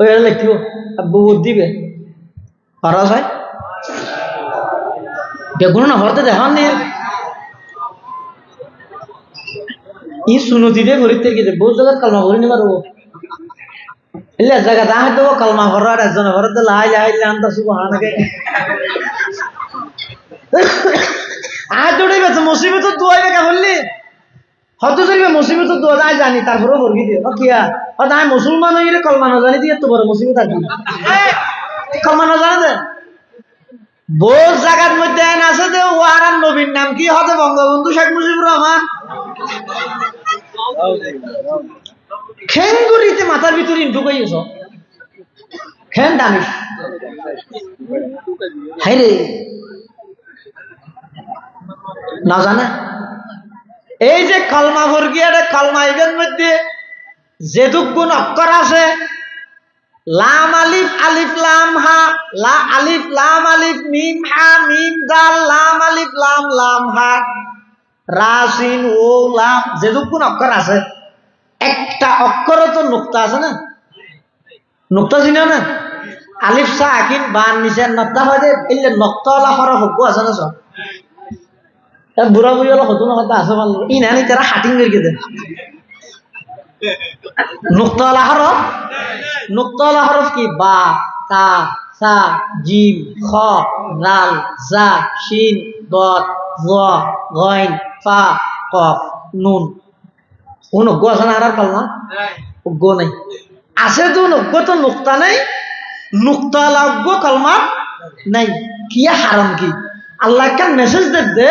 ওই বহুত দিবে। খরচ হয় দেখুন না হরতে দেখান নি ই সুনতি দিয়ে ভরিতে কি বহুত জায়গায় কালমা ভরি নিবার এলে জায়গা দাঁড় দেবো, কালমা ভরার একজন ভরতে লাই লাই আনতা শুভ হানাকে আর দৌড়ে গেছে বেকা বললি হয়তো ধরবে মুসিবত দোয়া যায় জানি তারপরেও ভরগি দিয়ে। ও কিয়া হয়তো আমি মুসলমান হইলে কলমা জানি দিয়ে তো বড় মুসিবত আর কলমা জানে দে বহু জায়গার মধ্যে আছে যে ও আর নবীর নাম কি হবে বঙ্গবন্ধু শেখ মুজিবুর রহমান খেঙ্গুরিতে মাথার ভিতরে খেন দানিস হাই না জানে এই যে কলমা ভর্গিয়ারে কালমা ইবের মধ্যে যেটুক গুণ অক্ষর আছে, লাম আলিফ আলিফ, লাম, হা, লা, আলিফ, লাম, আলিফ, মিম, হা, মিম, দাল, লাম, আলিফ, লাম লাম, হা রাসিন ও, লাম যেটুক গুণ অক্ষর আছে, একটা অক্ষর তো নুক্তা আছে না? নুক্তা চিনিও না? আলিফ, সা আকিন বান নিচে নক্তা হয় যে নক্তা নক্তাওয়ালা হরফ হকু আছে না সব বুড়া বুড়ি হলো হতো না হতো ভালো ই না তারা হাটিং করে দেয় নুক্তাওয়ালা হরফ নুক্তাওয়ালা হরফ কি? বা, তা সা জিম, খ রাল জা, শিন, দত, জ, গইন, ফা, কফ, নুন। ও নজ্ঞ আছে না কাল না? অজ্ঞ নাই। আছে তো নজ্ঞ তো নুক্তা নাই। নুক্তাওয়ালা অজ্ঞ কালমা নাই। কি হারাম কি? আল্লাহ কেন মেসেজ দে দে।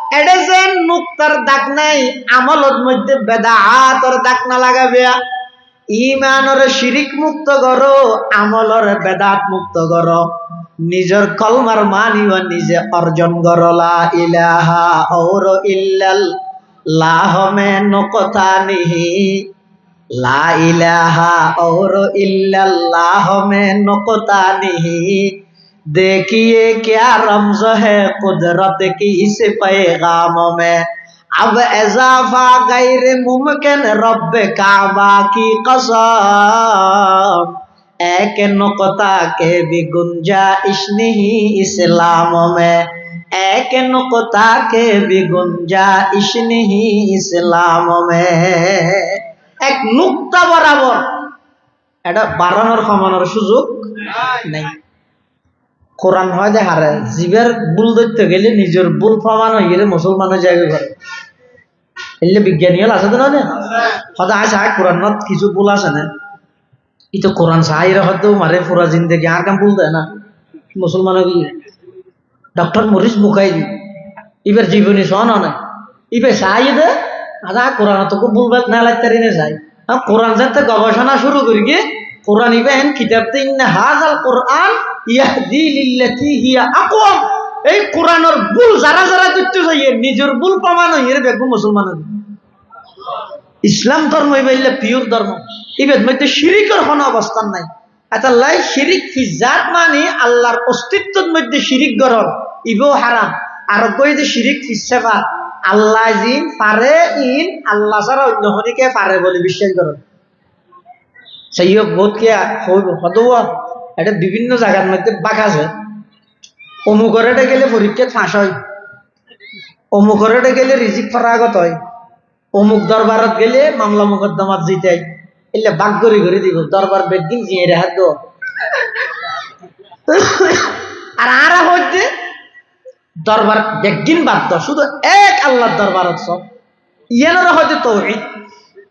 এডেজেন মুক্তার দাগ নাই, আমলত মধ্যে বেদাহাতর দাগ না লাগাবে ইমানর শিরিক মুক্ত করো, আমলর বেদাত মুক্ত করো। নিজের কলমার মানিও নিজে অর্জন করো, লা ইলাহা ওর ইল্লাল লাহমে নকতা নিহি। লা ইলাহা ওর ইল্লাল লাহমে নকতা নিহি। देखिए क्या रमज है कुदरत की इस पैगाम में अब इजाफा गैर मुमकिन रब काबा की कसम एक नुकता के भी गुंजाइश नहीं इस्लाम में एक नुकता के भी गुंजाइश नहीं इस्लाम में এক নুক্তা বরাবর এটা বাড়ানোর কমানোর সুযোগ নাই কোরআন হয় যে হারে। জীবের ভুল ধরতে গেলে নিজের ভুল প্রমাণ হয়ে গেলে মুসলমানের জায়গা করে এলে বিজ্ঞানী হল আছে তো না সদায় আছে কোরআনত কিছু ভুল আছে না? ই তো কোরআন সাহাই হয়তো মারে, পুরা জিন্দগি আর কাম ভুল দেয় না। মুসলমানের কি ডক্টর মরিস বুকাইদি এবার জীবনী সহ না? ইবে সাহাই দে? আদা কোরআন তো খুব ভুলভাল না লাগতারি না যাই কোরআন যাতে গবেষণা শুরু করি গে কোরআন ইবেন কিতাবতে ইন্না হাজাল কোরআন এই কোরআনের ভুল, যারা যারা দেখতে যাইয়ে নিজের ভুল প্রমাণ মুসলমানের ইসলাম ধর্ম ইবাইলে পিওর ধর্ম। ইবেদ মধ্যে শিরিকের কোনো অবস্থান নাই। আচ্ছা লাই শিরিক ফিজাত মানে আল্লাহর অস্তিত্বের মধ্যে শিরিক গরর ইবেও হারাম। আর কই যে শিরিক ফিসেফা আল্লাহ জিন পারে ইন, আল্লাহ ছাড়া অন্য হনিকে পারে বলে বিশ্বাস করেন সেই বহুত কে হইব এটা বিভিন্ন জায়গার মধ্যে বাক আছে। অমুকরেটে গেলে পরীক্ষা ফাঁস হয়। অমুকরেটে গেলে রিজিক ফরাগত হয়। অমুক দরবারত গেলে মামলা মোকদ্দমাত জিতাই। এলে বাক গড়ি গড়ি দিব দরবার বেদিন জিয়ে রেহাত আর আরা হচ্ছে দরবার বেগিন বাদ শুধু এক আল্লাহর দরবারত সব ইয়ানোর হয়তো তৌহিদ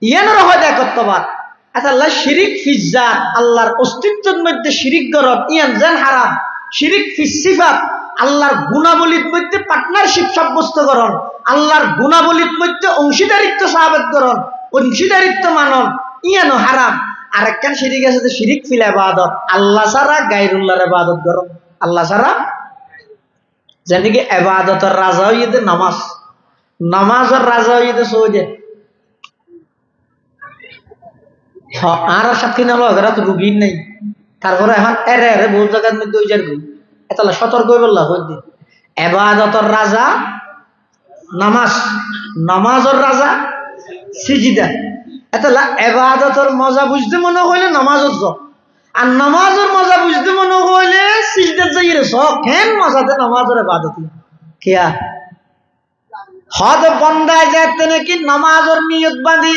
ইয়ানোর হয়তো একত্ববাদ। আচ্ছা আল্লাহ শিরিক ফিজ্জাত আল্লাহর অস্তিত্বের মধ্যে শিরিক গরব ইয়ান যেন হারাম। শিরিক ফিসিফাত আল্লাহর গুণাবলীর মধ্যে পার্টনারশিপ সাব্যস্ত করন আল্লাহর গুণাবলীর মধ্যে অংশীদারিত্ব অংশীদারিত্ব মানন ইয়ানো হারাম। আর একখান শিরিক আছে যে শিরিক ফিল আবাদত, আল্লাহ ছাড়া গাইরুল্লাহর আবাদত করন আল্লাহ ছাড়া? যেনেকি এবাদতের রাজা হইতে নামাজ, নামাজের রাজা হইতে সৌদে। আর সাক্ষী নালো এরা তো রুগীর নেই। তারপরে এখন এরে এরে বহু জায়গার মধ্যে ওই যার এতলা সতর্ক বললা হই এবাদতর রাজা, নামাজ, নামাজের রাজা, সিজিদা। এতলা এবাদতর মজা বুঝতে মনে হইলে নামাজত যাও আর নামাজের মজা বুঝতে মনে হইলে সিজদাত যাই রে সব কেন মজাতে নামাজের এবাদত। কিয়া? হদ বন্দায় যাতে নাকি নামাজের নিয়ত বাঁধি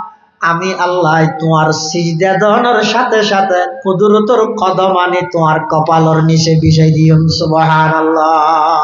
আমি আল্লাহ তোমার সিজদা দহনের সাথে সাথে কুদরতর কদম আনি তোমার কপালর নিচে বিষয় দিও সুবহানাল্লাহ।